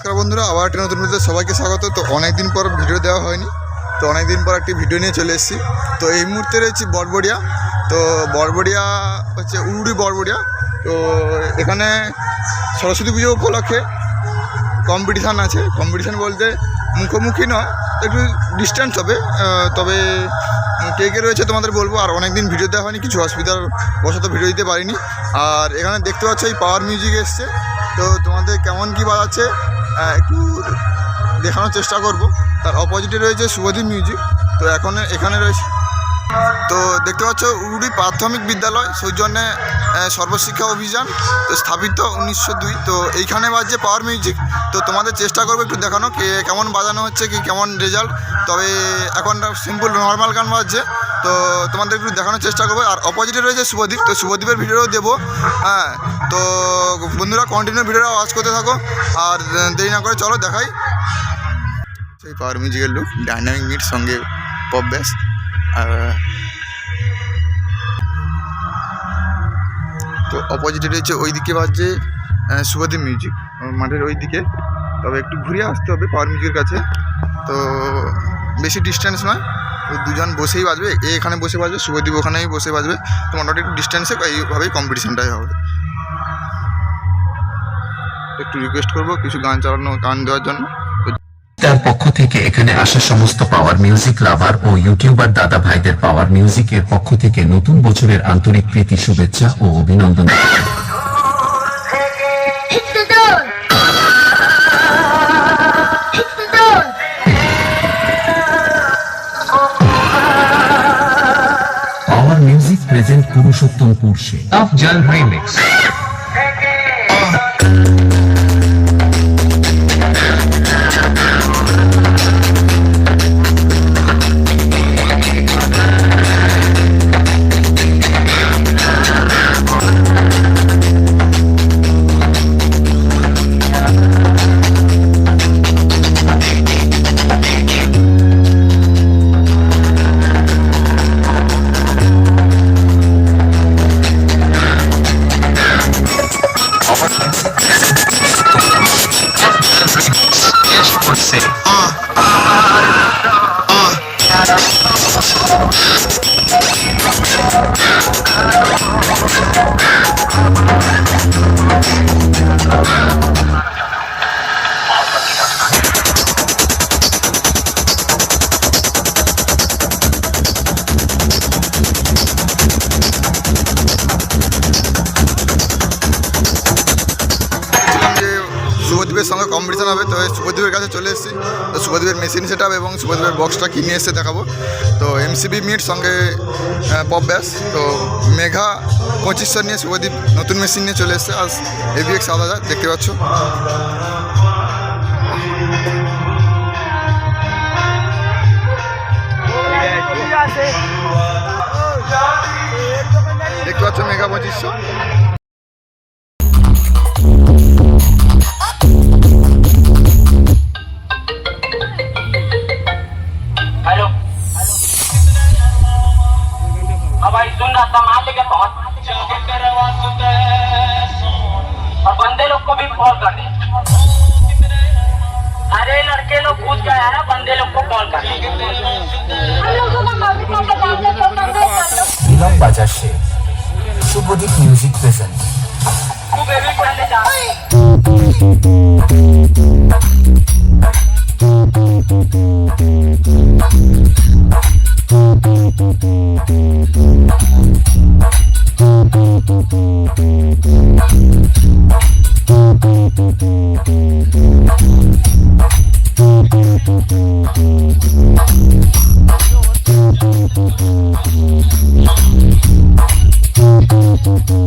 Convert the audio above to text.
নমস্কার বন্ধুরা, আবার একটা নতুন ভিডিওতে সবাইকে স্বাগত। তো অনেকদিন পর ভিডিও দেওয়া হয়নি, তো অনেকদিন পর একটি ভিডিও নিয়ে চলে এসেছি। তো এই মুহূর্তে রয়েছি বড়বড়িয়া তো বড়বড়িয়া হচ্ছে উড়ুড়ি বড়বড়িয়া তো এখানে সরস্বতী পুজো উপলক্ষে কম্পিটিশান আছে। কম্পিটিশান বলতে মুখোমুখি নয়, একটু ডিস্ট্যান্স হবে। তবে কে কে রয়েছে তোমাদের বলব, আর অনেক দিন ভিডিও দেওয়া হয়নি, কিছু অসুবিধার বশত ভিডিও দিতে পারিনি। আর এখানে দেখতে পাচ্ছ, এই পাওয়ার মিউজিক এসছে। তো তোমাদের কেমন কী বাজাচ্ছে একটু দেখানোর চেষ্টা করব। তার অপোজিটে রয়েছে শুভদীপ মিউজিক তো এখন এখানে রয়েছে তো দেখতে পাচ্ছ উড়ি প্রাথমিক বিদ্যালয় সৌজন্যে সর্বশিক্ষা অভিযান, তো স্থাপিত উনিশশো দুই। তো এইখানে বাজছে পাওয়ার মিউজিক তো তোমাদের চেষ্টা করব একটু দেখানো, কে কেমন বাজানো হচ্ছে, কি কেমন রেজাল্ট তবে এখন সিম্পল নর্মাল গান বাজছে। তো তোমাদের একটু দেখানোর চেষ্টা করব। আর অপোজিটে রয়েছে শুভদীপ তো শুভদীপের ভিডিও দেবো। হ্যাঁ তো বন্ধুরা কন্টিনিউ ভিডিওটা ওয়াচ করতে থাকো। আর দেরি না করে চলো দেখাই। সেই পাওয়ার মিউজিকের লুক ডাইনামিক মিট সঙ্গে পপ ব্যাস তো অপোজিটে রয়েছে ওই দিকে বাজছে শুভদীপ মিউজিক মাঠের ওই দিকে তবে একটু ঘুরে আসতে হবে পাওয়ার মিউজিকের কাছে। তো বেশি ডিস্টেন্স নয়। দুজন বসেই বাজবে। এ এখানে বসে বাজবে শুভদীপ ওখানেই বসে বাজবে। তো মোটামুটি একটু ডিস্টেন্সে এইভাবেই কম্পিটিশানটাই হবে। একটু রিকোয়েস্ট করব কিছু গান চালানো, গান দেওয়ার জন্য। তার পক্ষ থেকে এখানে আসা সমস্ত পাওয়ার মিউজিক লাভার ও ইউটিউবার দাদা ভাইদের পাওয়ার মিউজিকের পক্ষ থেকে নতুন বছরের আন্তরিক প্রীতি, শুভেচ্ছা ও অভিনন্দন। পাওয়ার মিউজিক প্রেজেন্ট পুরুষোত্তমপুর সে Afjan pussy. Uh. শুভদীপের সঙ্গে কম্পিটিশন হবে। তো শুভদীপের কাছে চলে এসেছি। তো শুভদীপের মেশিন সেট এবং শুভদীপের বক্সটা কিনে এসে দেখাবো। তো এমসিবি মিট সঙ্গে পপ ব্যাস। তো মেঘা পঁচিশশো নিয়ে শুভদীপ নতুন মেশিন নিয়ে চলে এসেছে। আর এভিএক্স সাত হাজার দেখতে পাচ্ছ। দেখতে পাচ্ছ মেঘা পঁচিশশো। बंदे लोग को भी कॉल कर दे अरे लड़के लोग पूछ गए हैं बंदे लोग को कॉल कर इलम बाजार से सुबोधिक म्यूजिक प्रेजेंट तू बेबी को लेने जा Thank you.